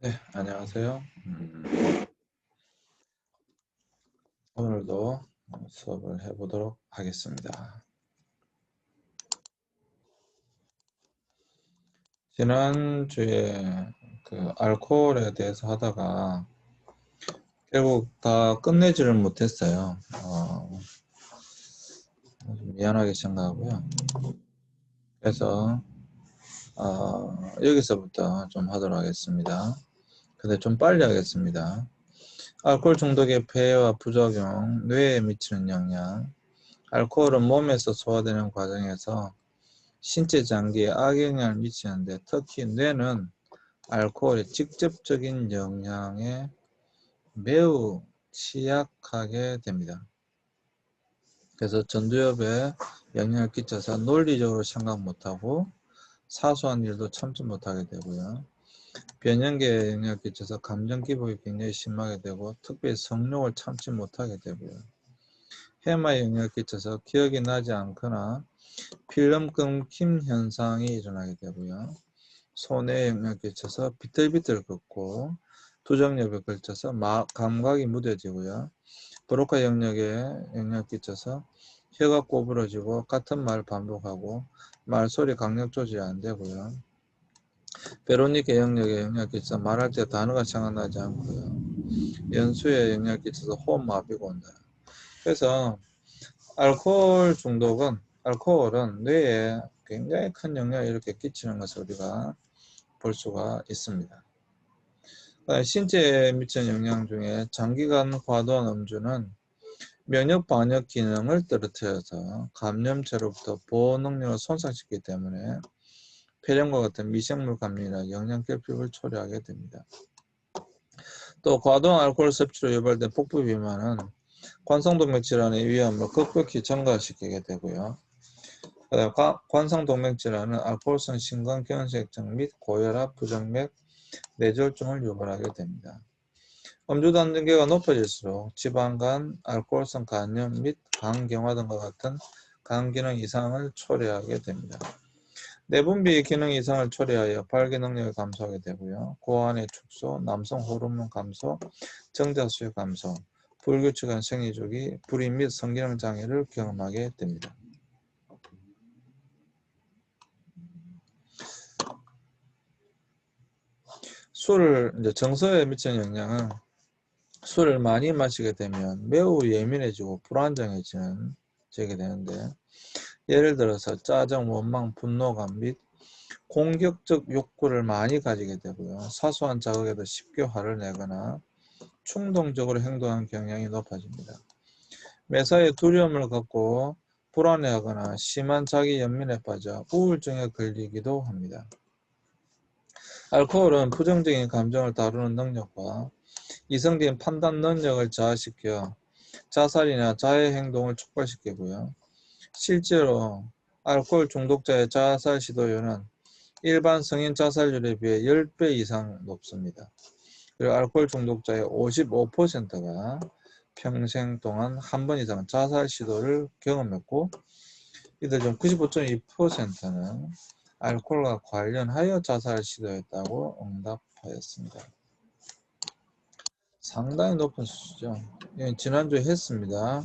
네, 안녕하세요. 음, 오늘도 수업을 해보도록 하겠습니다. 지난주에 그 알코올에 대해서 하다가 결국 다 끝내지를 못했어요. 어, 미안하게 생각하고요. 그래서 어, 여기서부터 좀 하도록 하겠습니다. 근데 좀 빨리 하겠습니다. 알코올 중독의 폐해와 부작용, 뇌에 미치는 영향, 알코올은 몸에서 소화되는 과정에서 신체 장기에 악영향을 미치는데 특히 뇌는 알코올의 직접적인 영향에 매우 취약하게 됩니다. 그래서 전두엽에 영향을 끼쳐서 논리적으로 생각 못하고 사소한 일도 참지 못하게 되고요. 변형계에 영향을 끼쳐서 감정 기복이 굉장히 심하게 되고 특별히 성욕을 참지 못하게 되고요. 해마에 영향을 끼쳐서 기억이 나지 않거나 필름 끊김 현상이 일어나게 되고요. 손에 영향을 끼쳐서 비틀비틀 걷고 두정엽에 걸쳐서 감각이 무뎌지고요. 브로카 영역에 영향을 끼쳐서 혀가 꼬부러지고 같은 말을 반복하고 말소리 강력 조절이 안 되고요. 베로니카 영역에 영향을 끼쳐서 말할 때 단어가 생각나지 않고요. 연수에 영향을 끼쳐서 호흡 마비가 온다. 그래서 알코올 중독은 알코올은 뇌에 굉장히 큰 영향을 이렇게 끼치는 것을 우리가 볼 수가 있습니다. 신체에 미치는 영향 중에 장기간 과도한 음주는 면역 반역 기능을 떨어뜨려서 감염체로부터 보호 능력을 손상시키기 때문에 폐렴과 같은 미생물 감염이나 영양 결핍을 초래하게 됩니다. 또 과도한 알코올 섭취로 유발된 복부 비만은 관성동맥 질환의 위험을 급격히 증가시키게 되고요. 관성동맥 질환은 알코올성 심근경색증 및 고혈압, 부정맥, 뇌졸중을 유발하게 됩니다. 음주 단계가 높아질수록 지방간, 알코올성 간염 및 간경화 등과 같은 간 기능 이상을 초래하게 됩니다. 내분비 기능 이상을 초래하여 발기 능력을 감소하게 되고요. 고환의 축소, 남성 호르몬 감소, 정자수의 감소, 불규칙한 생리주기, 불임 및 성기능 장애를 경험하게 됩니다. 술을 이제 정서에 미치는 영향은 술을 많이 마시게 되면 매우 예민해지고 불안정해지는 되게 되는데 예를 들어서 짜증, 원망, 분노감 및 공격적 욕구를 많이 가지게 되고요. 사소한 자극에도 쉽게 화를 내거나 충동적으로 행동하는 경향이 높아집니다. 매사에 두려움을 갖고 불안해하거나 심한 자기 연민에 빠져 우울증에 걸리기도 합니다. 알코올은 부정적인 감정을 다루는 능력과 이성적인 판단 능력을 저하시켜 자살이나 자해 행동을 촉발시키고요. 실제로 알코올 중독자의 자살 시도율은 일반 성인 자살률에 비해 10배 이상 높습니다. 그리고 알코올 중독자의 55%가 평생 동안 한 번 이상 자살 시도를 경험했고 이들 중 95.2%는 알코올과 관련하여 자살 시도했다고 응답하였습니다. 상당히 높은 수죠. 예, 지난주에 했습니다.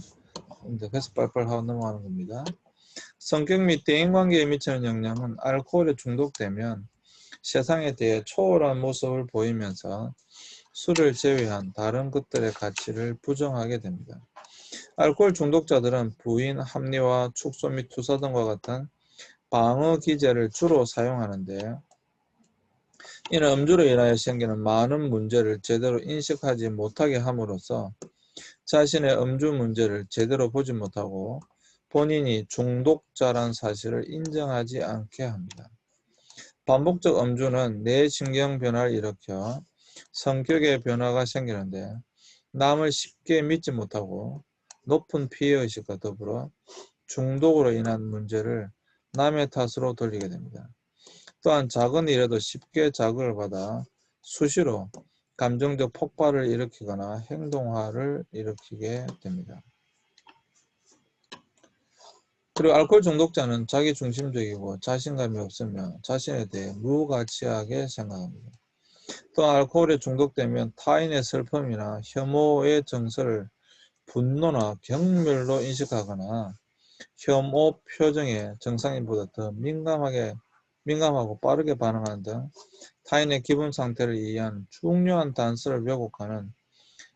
그래서 빨빨 하고 넘어가는 겁니다. 성격 및 대인관계에 미치는 영향은 알코올에 중독되면 세상에 대해 초월한 모습을 보이면서 술을 제외한 다른 것들의 가치를 부정하게 됩니다. 알코올 중독자들은 부인, 합리화, 축소 및 투사 등과 같은 방어 기제를 주로 사용하는데 이는 음주로 인하여 생기는 많은 문제를 제대로 인식하지 못하게 함으로써 자신의 음주 문제를 제대로 보지 못하고 본인이 중독자란 사실을 인정하지 않게 합니다. 반복적 음주는 뇌 신경 변화를 일으켜 성격의 변화가 생기는데 남을 쉽게 믿지 못하고 높은 피해의식과 더불어 중독으로 인한 문제를 남의 탓으로 돌리게 됩니다. 또한 작은 일에도 쉽게 자극을 받아 수시로 감정적 폭발을 일으키거나 행동화를 일으키게 됩니다. 그리고 알코올 중독자는 자기 중심적이고 자신감이 없으며 자신에 대해 무가치하게 생각합니다. 또 알코올에 중독되면 타인의 슬픔이나 혐오의 정서를 분노나 경멸로 인식하거나 혐오 표정에 정상인보다 더 민감하게 민감하고 빠르게 반응하는 등 타인의 기분 상태를 이해한 중요한 단서를 왜곡하는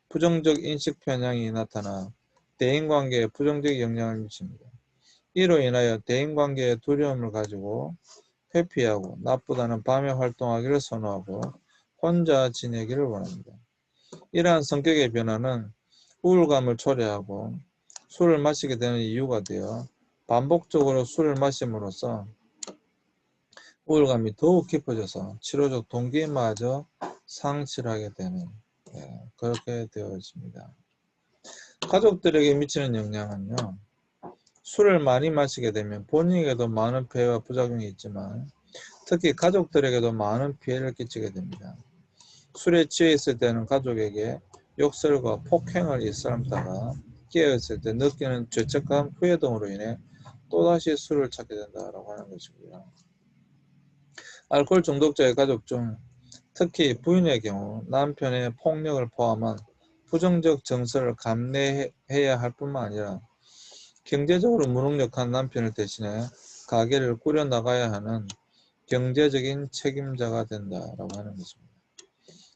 부정적 인식 편향이 나타나 대인관계에 부정적 영향을 미칩니다. 이로 인하여 대인관계에 두려움을 가지고 회피하고 낮보다는 밤에 활동하기를 선호하고 혼자 지내기를 원합니다. 이러한 성격의 변화는 우울감을 초래하고 술을 마시게 되는 이유가 되어 반복적으로 술을 마심으로써 우울감이 더욱 깊어져서 치료적 동기마저 상실하게 되는 네, 그렇게 되어 있습니다. 가족들에게 미치는 영향은요. 술을 많이 마시게 되면 본인에게도 많은 폐해와 부작용이 있지만 특히 가족들에게도 많은 피해를 끼치게 됩니다. 술에 취해 있을 때는 가족에게 욕설과 폭행을 일삼다가 깨어 있을 때 느끼는 죄책감, 후회 등으로 인해 또다시 술을 찾게 된다고 하는 것이고요. 알코올 중독자의 가족 중 특히 부인의 경우 남편의 폭력을 포함한 부정적 정서를 감내해야 할 뿐만 아니라 경제적으로 무능력한 남편을 대신해 가게를 꾸려나가야 하는 경제적인 책임자가 된다라고 하는 것입니다.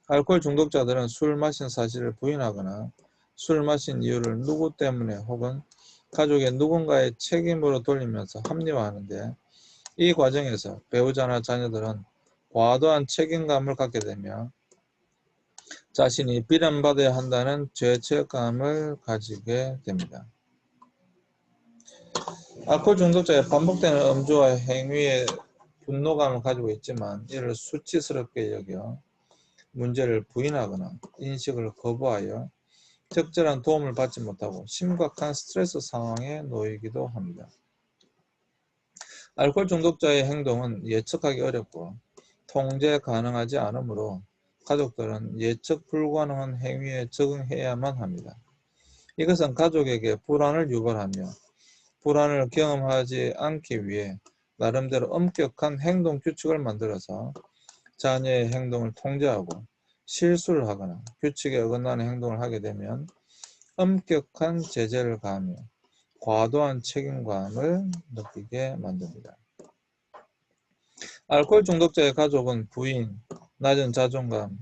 알코올 중독자들은 술 마신 사실을 부인하거나 술 마신 이유를 누구 때문에 혹은 가족의 누군가의 책임으로 돌리면서 합리화하는데 이 과정에서 배우자나 자녀들은 과도한 책임감을 갖게 되며 자신이 비난받아야 한다는 죄책감을 가지게 됩니다. 알코올 중독자의 반복되는 음주와 행위에 분노감을 가지고 있지만 이를 수치스럽게 여겨 문제를 부인하거나 인식을 거부하여 적절한 도움을 받지 못하고 심각한 스트레스 상황에 놓이기도 합니다. 알코올 중독자의 행동은 예측하기 어렵고 통제 가능하지 않으므로 가족들은 예측 불가능한 행위에 적응해야만 합니다. 이것은 가족에게 불안을 유발하며 불안을 경험하지 않기 위해 나름대로 엄격한 행동 규칙을 만들어서 자녀의 행동을 통제하고 실수를 하거나 규칙에 어긋나는 행동을 하게 되면 엄격한 제재를 가하며 과도한 책임감을 느끼게 만듭니다. 알코올 중독자의 가족은 부인, 낮은 자존감,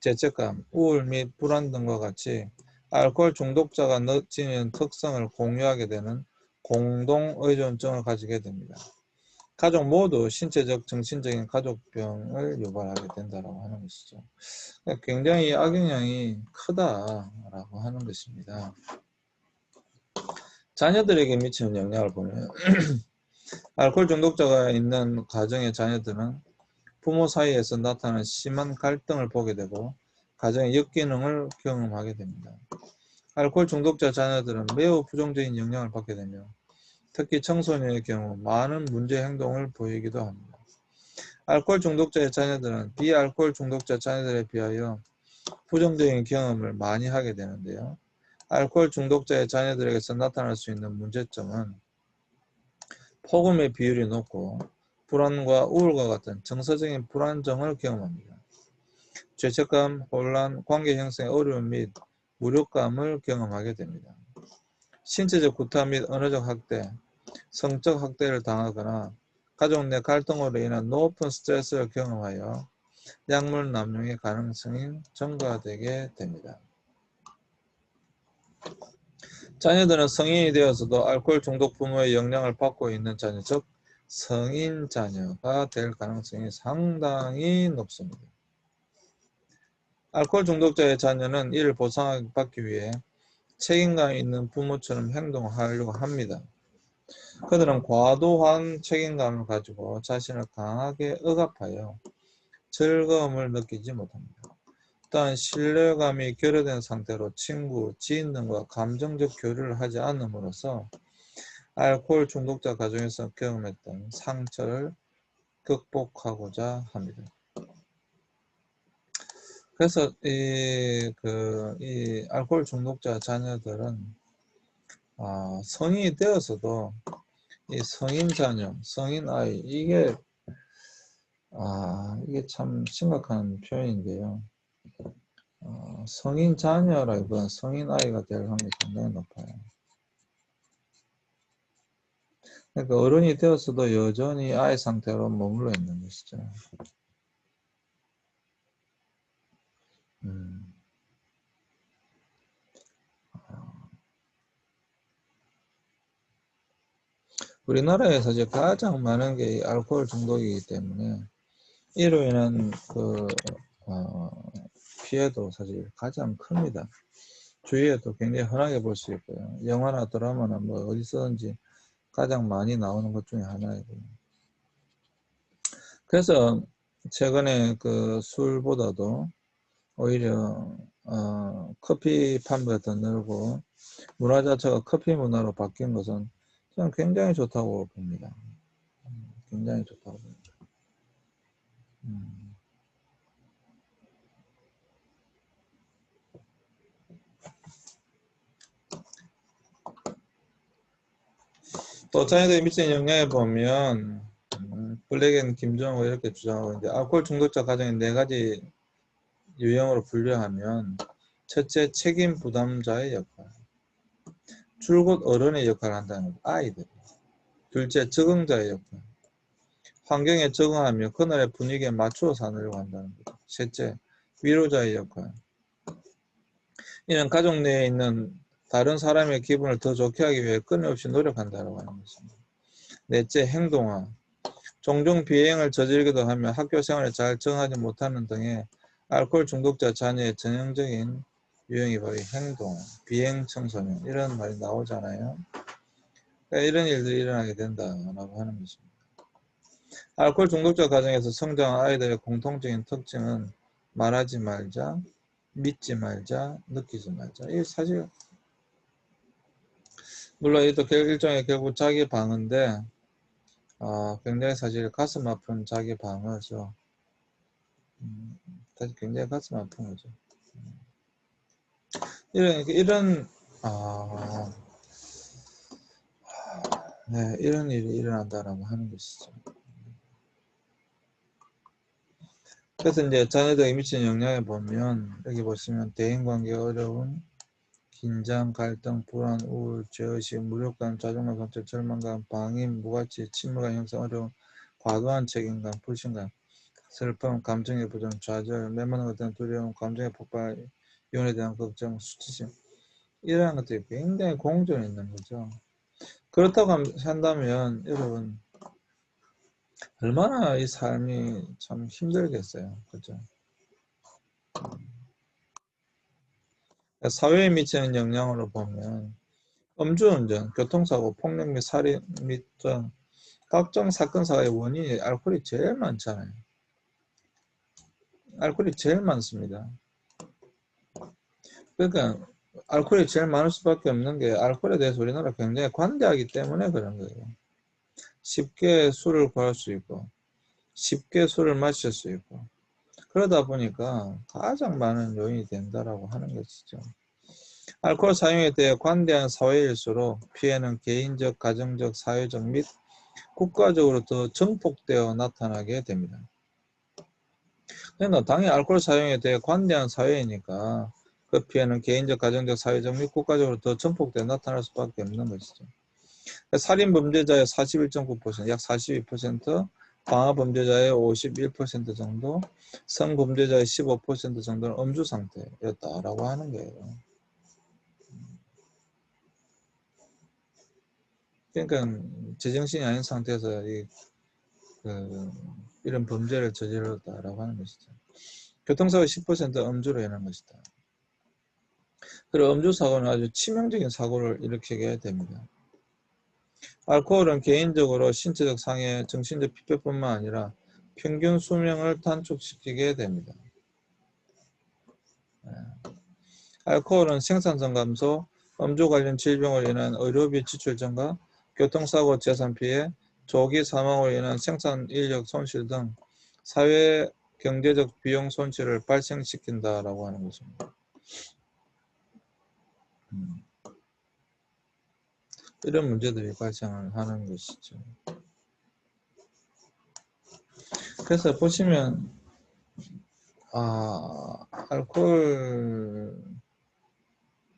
죄책감, 우울 및 불안 등과 같이 알코올 중독자가 지닌 특성을 공유하게 되는 공동 의존증을 가지게 됩니다. 가족 모두 신체적, 정신적인 가족병을 유발하게 된다고 하는 것이죠. 굉장히 악영향이 크다라고 하는 것입니다. 자녀들에게 미치는 영향을 보면 알코올 중독자가 있는 가정의 자녀들은 부모 사이에서 나타나는 심한 갈등을 보게 되고 가정의 역기능을 경험하게 됩니다. 알코올 중독자 자녀들은 매우 부정적인 영향을 받게 되며 특히 청소년의 경우 많은 문제 행동을 보이기도 합니다. 알코올 중독자의 자녀들은 비알코올 중독자 자녀들에 비하여 부정적인 경험을 많이 하게 되는데요. 알코올 중독자의 자녀들에게서 나타날 수 있는 문제점은 폭음의 비율이 높고 불안과 우울과 같은 정서적인 불안정을 경험합니다. 죄책감, 혼란, 관계 형성의 어려움 및 무력감을 경험하게 됩니다. 신체적 구타 및 언어적 학대, 성적 학대를 당하거나 가족 내 갈등으로 인한 높은 스트레스를 경험하여 약물 남용의 가능성이 증가되게 됩니다. 자녀들은 성인이 되어서도 알코올 중독 부모의 영향을 받고 있는 자녀, 즉 성인 자녀가 될 가능성이 상당히 높습니다. 알코올 중독자의 자녀는 이를 보상받기 위해 책임감 있는 부모처럼 행동하려고 합니다. 그들은 과도한 책임감을 가지고 자신을 강하게 억압하여 즐거움을 느끼지 못합니다. 또한 신뢰감이 결여된 상태로 친구, 지인 등과 감정적 교류를 하지 않음으로써 알코올 중독자 가정에서 경험했던 상처를 극복하고자 합니다. 그래서 이, 그, 이 알코올 중독자 자녀들은 어, 성인이 되어서도 이 성인 자녀, 성인 아이 이게 어, 아, 이게 참 심각한 표현인데요. 어, 성인 자녀라기보다 성인 아이가 될 확률이 상당히 높아요. 그러니까 어른이 되었어도 여전히 아이 상태로 머물러 있는 것이죠. 음. 우리나라에서 이제 가장 많은 게 알코올 중독이기 때문에 이로 인한 그 어, 피해도 사실 가장 큽니다. 주위에도 굉장히 흔하게 볼 수 있고요. 영화나 드라마나 뭐 어디서든지 가장 많이 나오는 것 중에 하나이고요. 그래서 최근에 그 술보다도 오히려 어, 커피 판매가 더 늘고 문화 자체가 커피 문화로 바뀐 것은 저는 굉장히 좋다고 봅니다. 음, 굉장히 좋다고 봅니다. 음. 또 미치는 영향에 보면 음, 블랙앤 김정호 이렇게 주장하고 있는데 알코올 중독자 가정의 네 가지 유형으로 분류하면 첫째 책임 부담자의 역할. 줄곧 어른의 역할을 한다는 것 아이들. 둘째 적응자의 역할. 환경에 적응하며 그날의 분위기에 맞추어 사느려고 한다는 것 셋째 위로자의 역할. 이는 가족 내에 있는 다른 사람의 기분을 더 좋게 하기 위해 끊임없이 노력한다고 하는 것입니다. 넷째, 행동화. 종종 비행을 저지르기도 하며 학교 생활에 잘 적응하지 못하는 등의 알코올 중독자 자녀의 전형적인 유형이 바로 행동, 비행 청소년 이런 말이 나오잖아요. 그러니까 이런 일들이 일어나게 된다라고 하는 것입니다. 알코올 중독자 가정에서 성장한 아이들의 공통적인 특징은 말하지 말자, 믿지 말자, 느끼지 말자. 이게 사실 물론 이도 일종의 결국 자기 방어인데 어, 굉장히 사실 가슴 아픈 자기 방어죠. 음, 사실 굉장히 가슴 아픈 거죠. 음. 이런 이런 아, 네, 이런 일이 일어난다라고 하는 것이죠. 그래서 이제 자녀들에 미치는 영향을 보면 여기 보시면 대인관계 어려운 긴장, 갈등, 불안, 우울, 죄 의식, 무력감, 자존감 상처, 절망감, 방임, 무가치, 침묵감 형성, 어려움, 과도한 책임감, 불신감, 슬픔, 감정의 부정, 좌절, 메모는 것같 두려움, 감정의 폭발, 이혼에 대한 걱정, 수치심 이러한 것들이 굉장히 공존해 있는 거죠. 그렇다고 한다면 여러분 얼마나 이 삶이 참 힘들겠어요. 그죠? 사회에 미치는 영향으로 보면 음주운전, 교통사고, 폭력 및 살인 및 등 각종 사건 사고의 원인이 알코올이 제일 많잖아요. 알코올이 제일 많습니다. 그러니까 알코올이 제일 많을 수밖에 없는 게 알코올에 대해서 우리나라 굉장히 관대하기 때문에 그런 거예요. 쉽게 술을 구할 수 있고 쉽게 술을 마실 수 있고 그러다 보니까 가장 많은 요인이 된다라고 하는 것이죠. 알코올 사용에 대해 관대한 사회일수록 피해는 개인적, 가정적, 사회적 및 국가적으로 더 증폭되어 나타나게 됩니다. 그러니까 당연히 알코올 사용에 대해 관대한 사회이니까 그 피해는 개인적, 가정적, 사회적 및 국가적으로 더 증폭되어 나타날 수밖에 없는 것이죠. 살인 범죄자의 41.9%, 약 42%, 방화 범죄자의 51% 정도, 성범죄자의 15% 정도는 음주 상태였다라고 하는 거예요. 그러니까 제정신이 아닌 상태에서 이, 그, 이런 범죄를 저질렀다라고 하는 것이죠. 교통사고 10% 음주로 인한 것이다. 그리고 음주 사고는 아주 치명적인 사고를 일으키게 됩니다. 알코올은 개인적으로 신체적 상해, 정신적 피폐뿐만 아니라 평균 수명을 단축시키게 됩니다. 네. 알코올은 생산성 감소, 음주 관련 질병을 인한 의료비 지출 증가, 교통사고 재산 피해, 조기 사망으로 인한 생산 인력 손실 등 사회 경제적 비용 손실을 발생시킨다라고 하는 것입니다. 음. 이런 문제들이 발생을 하는 것이죠. 그래서 보시면 아 알코올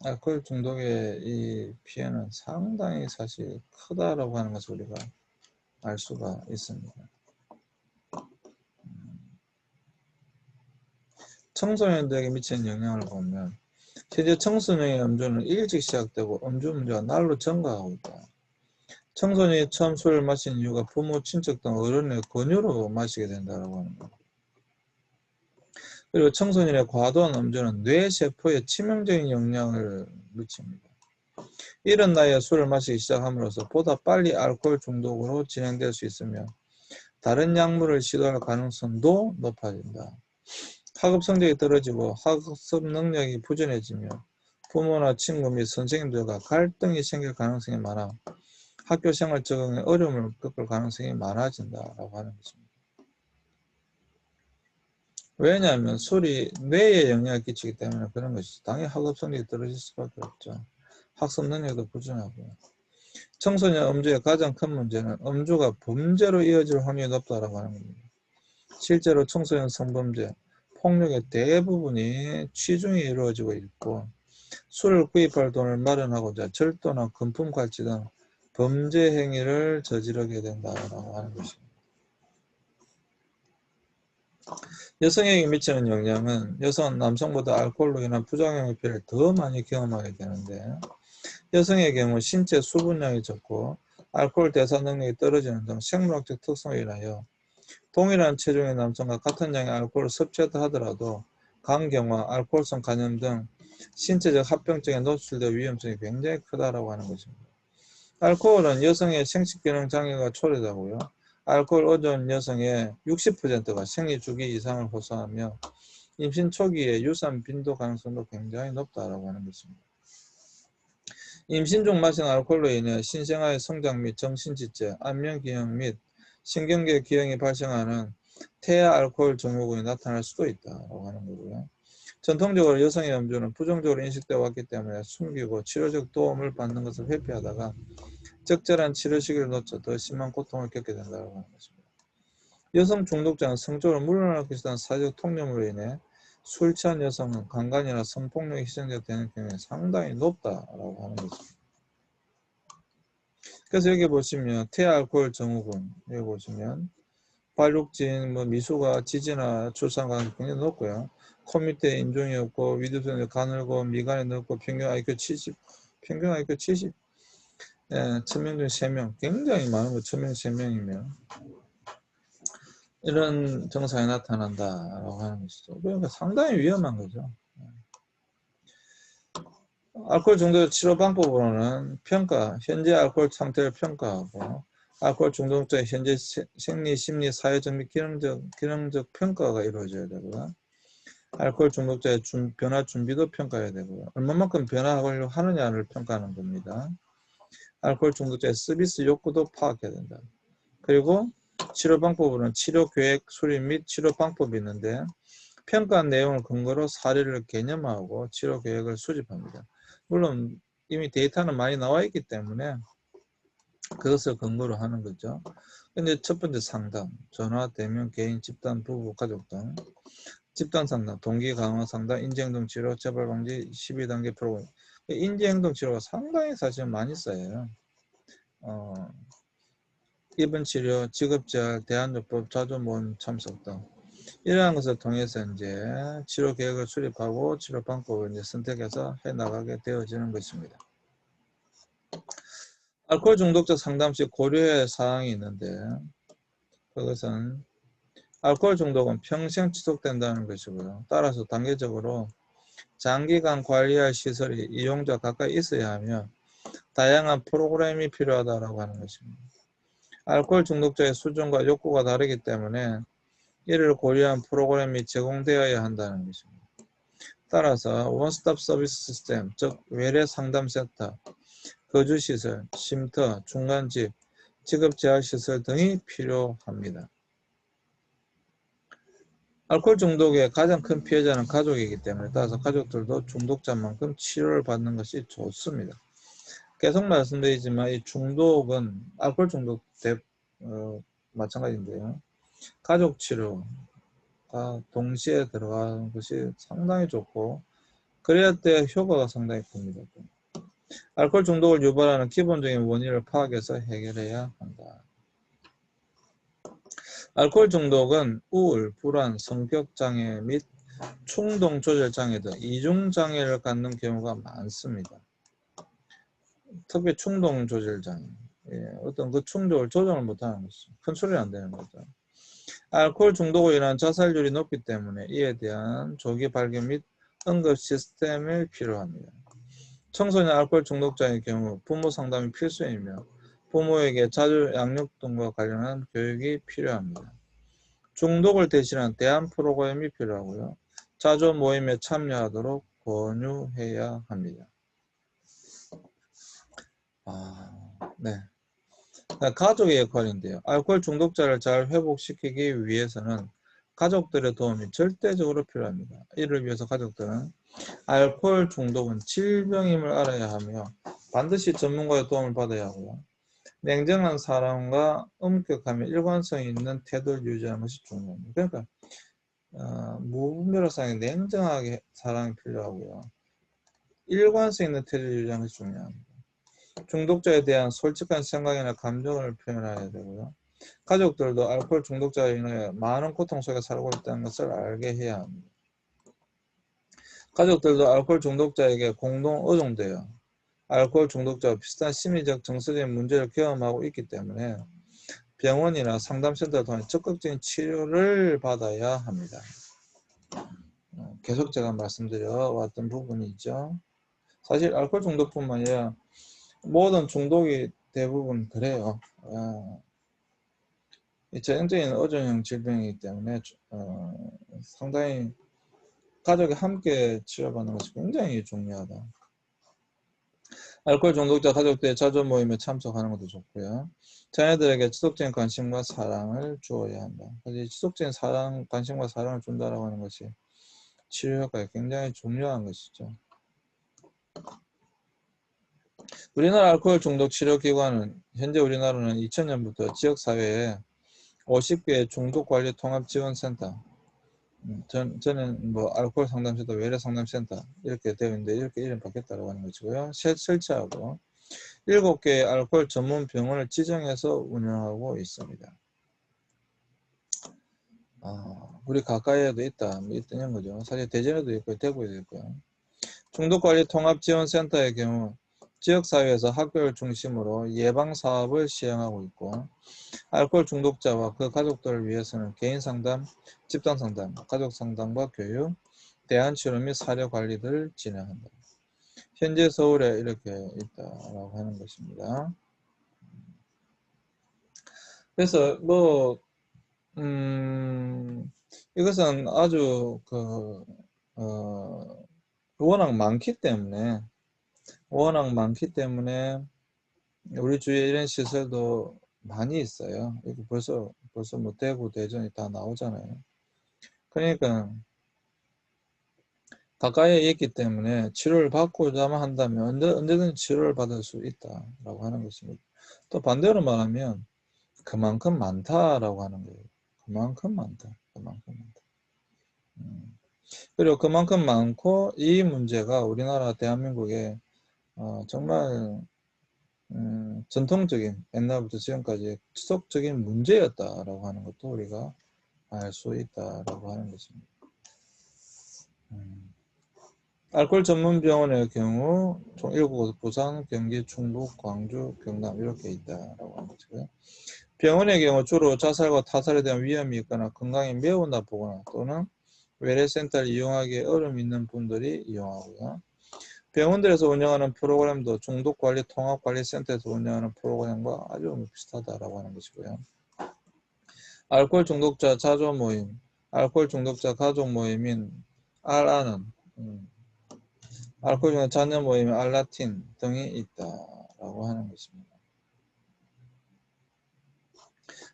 알코올 중독의 이 피해는 상당히 사실 크다라고 하는 것을 우리가 알 수가 있습니다. 청소년들에게 미치는 영향을 보면 실제 청소년의 음주는 일찍 시작되고 음주 문제가 날로 증가하고 있다. 청소년이 처음 술을 마신 이유가 부모, 친척 등 어른의 권유로 마시게 된다고 하는 것. 그리고 청소년의 과도한 음주는 뇌세포에 치명적인 영향을 미칩니다. 이런 나이에 술을 마시기 시작함으로써 보다 빨리 알코올 중독으로 진행될 수 있으며 다른 약물을 시도할 가능성도 높아진다. 학업 성적이 떨어지고 학습 능력이 부진해지며 부모나 친구 및 선생님들과 갈등이 생길 가능성이 많아 학교 생활 적응에 어려움을 겪을 가능성이 많아진다라고 하는 것입니다. 왜냐하면 술이 뇌에 영향을 끼치기 때문에 그런 것이죠. 당연히 학업 성적이 떨어질 수밖에 없죠. 학습 능력도 부진하고요. 청소년 음주의 가장 큰 문제는 음주가 범죄로 이어질 확률이 높다고 하는 겁니다. 실제로 청소년 성범죄, 폭력의 대부분이 취중에 이루어지고 있고 술을 구입할 돈을 마련하고자 절도나 금품 갈취 등 범죄 행위를 저지르게 된다고 하는 것입니다. 여성에게 미치는 영향은 여성은 남성보다 알코올로 인한 부작용의 피해를 더 많이 경험하게 되는데 여성의 경우 신체 수분량이 적고 알코올 대사 능력이 떨어지는 등 생물학적 특성으로 인하여 동일한 체중의 남성과 같은 양의 알코올을 섭취했다 하더라도 간경화, 알코올성 간염 등 신체적 합병증에 노출될 위험성이 굉장히 크다고 하는 것입니다. 알코올은 여성의 생식기능 장애가 초래되고요. 알코올 어전 여성의 60%가 생리 주기 이상을 호소하며 임신 초기에 유산 빈도 가능성도 굉장히 높다고 하는 것입니다. 임신 중 마신 알코올로 인해 신생아의 성장 및 정신지체, 안면기형 및 신경계 기형이 발생하는 태아 알코올 증후군이 나타날 수도 있다고 하는 거고요. 전통적으로 여성의 음주는 부정적으로 인식되어 왔기 때문에 숨기고 치료적 도움을 받는 것을 회피하다가 적절한 치료 시기를 놓쳐 더 심한 고통을 겪게 된다고 하는 것입니다. 여성 중독자는 성적으로 물러날 것이라는 사회적 통념으로 인해 술 취한 여성은 강간이나 성폭력에 희생자가 되는 경우가 상당히 높다고 하는 것입니다. 그래서 여기 보시면 태알코올 증후군 여기 보시면 발육진, 뭐 미수가 지지나 출산관 굉장히 높고요. 코 밑에 인종이 없고 위두선에 가늘고 미간이 넓고 평균 IQ 70, 평균 IQ 70, 예, 천명 중 3명, 굉장히 많은 거 천명 3명이면 이런 증상이 나타난다라고 하는 것이죠. 그러니까 상당히 위험한 거죠. 알코올 중독 치료 방법으로는 평가, 현재 알코올 상태를 평가하고 알코올 중독자의 현재 생리, 심리, 사회적 및 기능적, 기능적 평가가 이루어져야 되고요. 알코올 중독자의 준, 변화 준비도 평가해야 되고요. 얼마만큼 변화하려고 하느냐를 평가하는 겁니다. 알코올 중독자의 서비스 욕구도 파악해야 된다. 그리고 치료 방법으로는 치료 계획, 수립 및 치료 방법이 있는데 평가한 내용을 근거로 사례를 개념화하고 치료 계획을 수립합니다. 물론 이미 데이터는 많이 나와 있기 때문에 그것을 근거로 하는 거죠. 근데 첫 번째 상담, 전화, 대면, 개인, 집단, 부부, 가족 등 집단 상담, 동기 강화 상담, 인지행동 치료, 재발 방지 12단계 프로그램. 인지행동 치료가 상당히 사실 많이 써요. 어, 입원 치료, 직업재활, 대안요법, 자조모임 참석 등 이러한 것을 통해서 이제 치료 계획을 수립하고 치료 방법을 이제 선택해서 해 나가게 되어지는 것입니다. 알코올 중독자 상담 시할 사항이 있는데 그것은 알코올 중독은 평생 지속된다는 것이고요. 따라서 단계적으로 장기간 관리할 시설이 이용자 가까이 있어야 하며 다양한 프로그램이 필요하다고 하는 것입니다. 알코올 중독자의 수준과 욕구가 다르기 때문에 이를 고려한 프로그램이 제공되어야 한다는 것입니다. 따라서 원스톱 서비스 시스템, 즉 외래 상담 센터, 거주시설, 쉼터, 중간집, 직업재활시설 등이 필요합니다. 알코올 중독의 가장 큰 피해자는 가족이기 때문에 따라서 가족들도 중독자만큼 치료를 받는 것이 좋습니다. 계속 말씀드리지만 이 중독은 알코올 중독 대, 어, 마찬가지인데요. 가족 치료가 동시에 들어가는 것이 상당히 좋고 그래야 때 효과가 상당히 큽니다. 알코올 중독을 유발하는 기본적인 원인을 파악해서 해결해야 한다. 알코올 중독은 우울, 불안, 성격 장애 및 충동 조절 장애 등 이중 장애를 갖는 경우가 많습니다. 특히 충동 조절 장애. 예, 어떤 그 충동을 조정을 못하는 것이죠. 컨트롤이 안 되는 거죠. 알코올 중독으로 인한 자살률이 높기 때문에 이에 대한 조기 발견 및 응급 시스템이 필요합니다. 청소년 알코올 중독자의 경우 부모 상담이 필수이며 부모에게 자주 양육 등과 관련한 교육이 필요합니다. 중독을 대신한 대안 프로그램이 필요하고요. 자조 모임에 참여하도록 권유해야 합니다. 아, 네. 가족의 역할인데요. 알코올 중독자를 잘 회복시키기 위해서는 가족들의 도움이 절대적으로 필요합니다. 이를 위해서 가족들은 알코올 중독은 질병임을 알아야 하며 반드시 전문가의 도움을 받아야 하고요. 냉정한 사람과 엄격하며 일관성 있는 태도를 유지하는 것이 중요합니다. 그러니까 어, 무분별하게 냉정하게 사랑이 필요하고요. 일관성 있는 태도를 유지하는 것이 중요합니다. 중독자에 대한 솔직한 생각이나 감정을 표현해야 되고요. 가족들도 알코올 중독자로 인해 많은 고통 속에 살고 있다는 것을 알게 해야 합니다. 가족들도 알코올 중독자에게 공동 의존되어 알코올 중독자와 비슷한 심리적 정서적인 문제를 경험하고 있기 때문에 병원이나 상담센터를 통해 적극적인 치료를 받아야 합니다. 어, 계속 제가 말씀드려 왔던 부분이 있죠. 사실 알코올 중독뿐만 아니라 모든 중독이 대부분 그래요. 어, 전형적인 어종형 질병이기 때문에 어, 상당히 가족이 함께 치료받는 것이 굉장히 중요하다. 알코올 중독자 가족들의 자조 모임에 참석하는 것도 좋고요. 자녀들에게 지속적인 관심과 사랑을 주어야 한다. 지속적인 사랑, 관심과 사랑을 준다라고 하는 것이 치료 효과에 굉장히 중요한 것이죠. 우리나라 알코올 중독 치료 기관은 현재 우리나라는 2000년부터 지역 사회에 50개의 중독 관리 통합 지원 센터 음, 전, 저는 뭐 알코올 상담센터, 외래 상담센터 이렇게 되어 있는데 이렇게 이름 바뀌었다고 하는 것이고요. 설치하고 7개의 알코올 전문 병원을 지정해서 운영하고 있습니다. 아, 우리 가까이에도 있다, 뭐 있던 거죠. 사실 대전에도 있고 대구에도 있고요. 중독관리 통합지원센터의 경우 지역사회에서 학교를 중심으로 예방사업을 시행하고 있고 알코올 중독자와 그 가족들을 위해서는 개인상담, 집단상담, 가족상담과 교육, 대안치료 및 사료관리들을 진행한다. 현재 서울에 이렇게 있다라고 하는 것입니다. 그래서 뭐 음, 이것은 아주 그 어, 워낙 많기 때문에 워낙 많기 때문에 우리 주위에 이런 시설도 많이 있어요. 이거 벌써 벌써 뭐 대구 대전이 다 나오잖아요. 그러니까 가까이에 있기 때문에 치료를 받고자만 한다면 언제, 언제든 치료를 받을 수 있다라고 하는 것입니다. 또 반대로 말하면 그만큼 많다라고 하는 거예요. 그만큼 많다. 그만큼 많다. 음. 그리고 그만큼 많고 이 문제가 우리나라 대한민국에 어, 정말 음, 전통적인 옛날부터 지금까지 지속적인 문제였다라고 하는 것도 우리가 알 수 있다라고 하는 것입니다. 음. 알코올 전문 병원의 경우 총 7곳 부산, 경기, 충북, 광주, 경남 이렇게 있다라고 하는 것이고요. 병원의 경우 주로 자살과 타살에 대한 위험이 있거나 건강이 매우 나쁘거나 또는 외래센터를 이용하기 어려움 있는 분들이 이용하고요. 병원들에서 운영하는 프로그램도 중독관리 통합관리센터에서 운영하는 프로그램과 아주 비슷하다라고 하는 것이고요. 알코올 중독자 자조 모임, 알코올 중독자 가족 모임인 알아는 음, 알코올 중독 자녀 모임인 알라틴 등이 있다라고 하는 것입니다.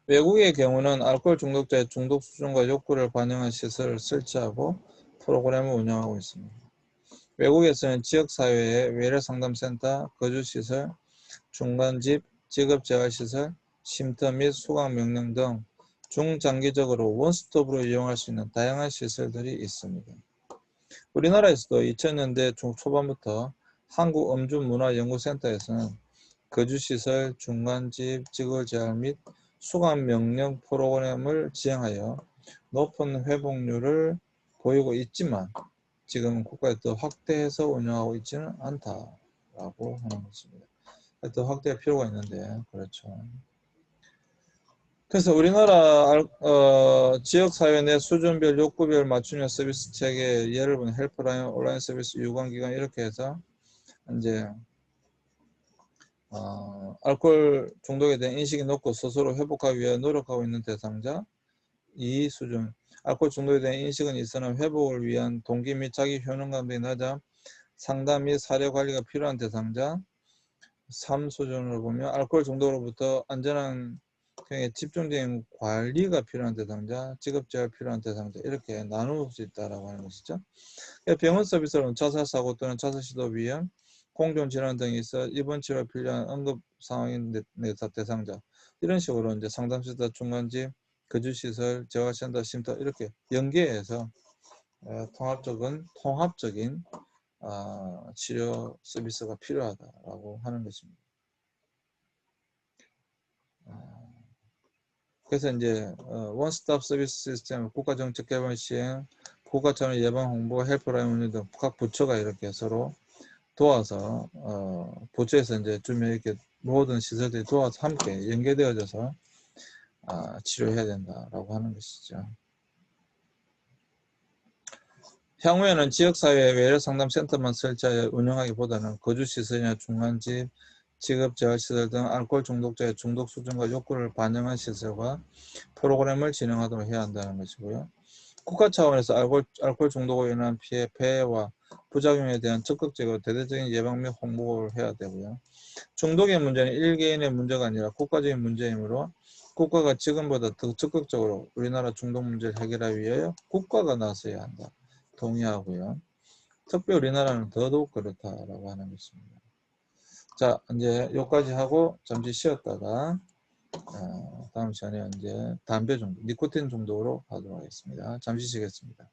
외국의 경우는 알코올 중독자의 중독 수준과 욕구를 반영한 시설을 설치하고 프로그램을 운영하고 있습니다. 외국에서는 지역사회의 외래상담센터, 거주시설, 중간집, 직업재활시설, 쉼터 및 수강명령 등 중장기적으로 원스톱으로 이용할 수 있는 다양한 시설들이 있습니다. 우리나라에서도 2000년대 중 초반부터 한국음주문화연구센터에서는 거주시설, 중간집, 직업재활 및 수감 명령 프로그램을 지향하여 높은 회복률을 보이고 있지만 지금 국가에 더 확대해서 운영하고 있지는 않다라고 하는 것입니다. 더 확대할 필요가 있는데 그렇죠. 그래서 우리나라 어, 지역사회 내 수준별 욕구별 맞춤형 서비스 체계 예를 들면 헬프라인, 온라인 서비스, 유관기관 이렇게 해서 이제 어, 알코올 중독에 대한 인식이 높고 스스로 회복하기 위해 노력하고 있는 대상자 이 수준 알코올 중독에 대한 인식은 있으나 회복을 위한 동기 및 자기 효능감이 낮아 상담 및 사례 관리가 필요한 대상자 3 수준으로 보면 알코올 중독으로부터 안전한 경에 집중적인 관리가 필요한 대상자, 직업재활 필요한 대상자 이렇게 나눌 수 있다라고 하는 것이죠. 병원 서비스로는 자살 사고 또는 자살 시도 위험, 공존 질환 등이 있어 입원 치료 필요한 응급 상황인 대상자 이런 식으로 이제 상담센터 중간집 거주시설 재활센터 쉼터 이렇게 연계해서 어, 통합적인 통합적인 어, 치료 서비스가 필요하다라고 하는 것입니다. 어, 그래서 이제 원스톱 서비스 시스템 국가정책 개발 시행 국가차원 예방 홍보 헬프라인 운영 등각 부처가 이렇게 서로 도와서 어, 부처에서 이제 주면 이렇게 모든 시설들이 도와서 함께 연계되어져서 아, 치료해야 된다라고 하는 것이죠. 향후에는 지역사회 외래상담센터만 설치하여 운영하기보다는 거주시설이나 중간집, 직업재활시설 등 알코올 중독자의 중독 수준과 욕구를 반영한 시설과 프로그램을 진행하도록 해야 한다는 것이고요. 국가 차원에서 알코올, 알코올 중독으로 인한 피해, 폐해와 부작용에 대한 적극적으로 대대적인 예방 및 홍보를 해야 되고요. 중독의 문제는 일개인의 문제가 아니라 국가적인 문제이므로 국가가 지금보다 더 적극적으로 우리나라 중독 문제를 해결하기 위하여 국가가 나서야 한다. 동의하고요. 특히 우리나라는 더더욱 그렇다라고 하는 것입니다. 자, 이제 여기까지 하고 잠시 쉬었다가 어, 다음 시간에 이제 담배 중독, 니코틴 중독으로 하도록 하겠습니다. 잠시 쉬겠습니다.